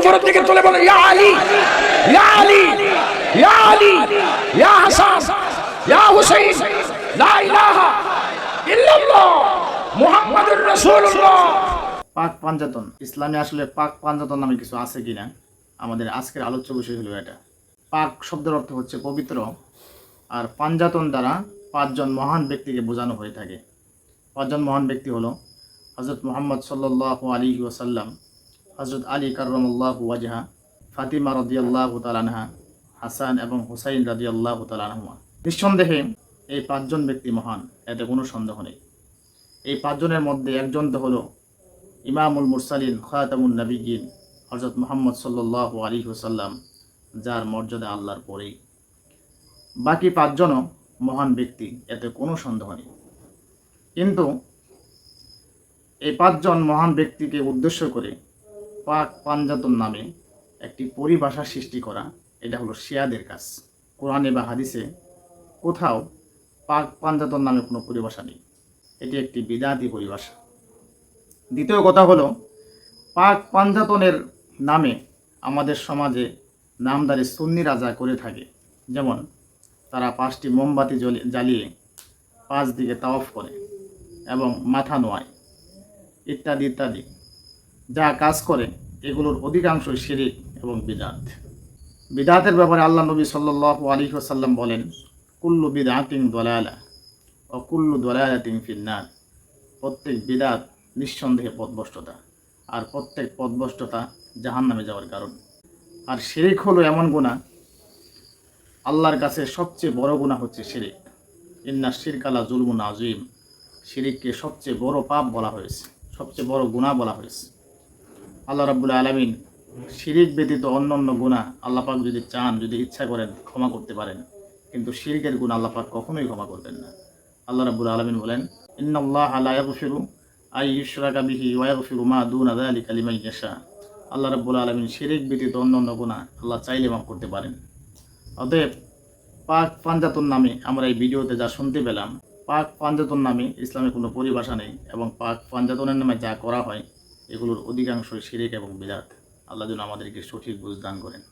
উপরের দিকে তুলে বলে, ইয়া আলী ইয়া আলী ইয়া আলী, ইয়া হাসান, ইয়া হুসাইন, লা ইলাহা ইল্লাল্লাহ, মুহাম্মাদুর রাসূলুল্লাহ। পাক পাঞ্জাতন, ইসলামে আসলে পাক পাঞ্জাতন নামে কিছু আছে কিনা? আমাদের আজকের আলোচ্য বিষয় হলো এটা। পাক শব্দের অর্থ হচ্ছে পবিত্র, আর পাঞ্জাতন দ্বারা পাঁচজন মহান ব্যক্তিকে বোঝানো হয়ে থাকে। পাঁচজন মহান ব্যক্তি হলো হজরত মোহাম্মদ সাল্লাহ আলী ওসাল্লাম হজরত আলী কার্রমুল্লাহ ওয়াজহা, ফাতিমা রদিয়াল্লাহ তালানহা হাসান এবং হুসাইন রাদিয়াল্লাহ তালানহুমা নিঃসন্দেহে এই পাঁচজন ব্যক্তি মহান এতে কোনো সন্দেহ নেই। এই পাঁচজনের মধ্যে একজন তো হলো ইমামুল মুরসালিন খাতামুন নবীন হজরত মোহাম্মদ সাল্লাহ আলী হুসাল্লাম যার মর্যাদা আল্লাহর পরেই। বাকি পাঁচজনও মহান ব্যক্তি, এতে কোনো সন্দেহ নেই। কিন্তু এই পাঁচজন মহান ব্যক্তিকে উদ্দেশ্য করে পাক পাঞ্জাতন নামে একটি পরিভাষা সৃষ্টি করা, এটা হলো শিয়াদের কাজ। কোরআনে বা হাদিসে কোথাও পাক পাঞ্জাতন নামে কোনো পরিভাষা নেই। এটি একটি বিদাতি পরিভাষা। দ্বিতীয় কথা হলো, পাক পাঞ্জাতনের নামে আমাদের সমাজে নামদারি সুন্নি রাজা করে থাকে, যেমন তারা পাঁচটি মোমবাতি জ্বলি- জ্বালিয়ে পাঁচ দিকে তাওয়াফ করে এবং মাথা নোয়ায়, ইত্যাদি ইত্যাদি। যা কাজ করে, এগুলোর অধিকাংশ শিরিক এবং বিদাত। বিদাতের ব্যাপারে আল্লাহ নবী সাল্লাহ আলী সাল্লাম বলেন, কুল্লু বিদাতিং দলালা ও কুল্লু দলালাতিং ফিন্নার। প্রত্যেক বিদাত নিঃসন্দেহে পথভ্রষ্টতা, আর প্রত্যেক পথভ্রষ্টতা জাহান নামে যাওয়ার কারণ। আর শিরিক হলো এমন গুণা আল্লাহর কাছে সবচেয়ে বড় গুণা হচ্ছে শিরিক। ইন্না শিরকালা জুলমুন আজিম শিরিককে সবচেয়ে বড় পাপ বলা হয়েছে, সবচেয়ে বড় গুণা বলা হয়েছে। আল্লাহ রাব্বুল আলমিন শিরিক ব্যতীত অন্য অন্য গুণা আল্লাপাক যদি চান, যদি ইচ্ছা করেন ক্ষমা করতে পারেন। কিন্তু শিরিকের গুণ আল্লাপাক কখনোই ক্ষমা করবেন না। আল্লাহ রাব্বুল আলমিন বলেন, ইন্নাল্লাহ আলা ইয়াগফিরু আই ইশরাকা বিহি ওয়া ইয়াগফিরু মা দুনা যালিকা লিমান ইয়াশা। আল্লাহ রাব্বুল আলামিন শিরিক ব্যতীত অন্য অন্য গুনাহ আল্লাহ চাইলে মাফ করতে পারেন। অতএব পাক পাঞ্জাতন নামে আমরা এই ভিডিওতে যা শুনতে পেলাম, পাক পাঞ্জাতন নামে ইসলামে কোনো পরিভাষা নেই এবং পাক পাঞ্জাতনের নামে যা করা হয় এগুলোর অধিকাংশই শিরিক এবং বিরাট আল্লাহ যেন আমাদেরকে সঠিক বুঝ দান করেন।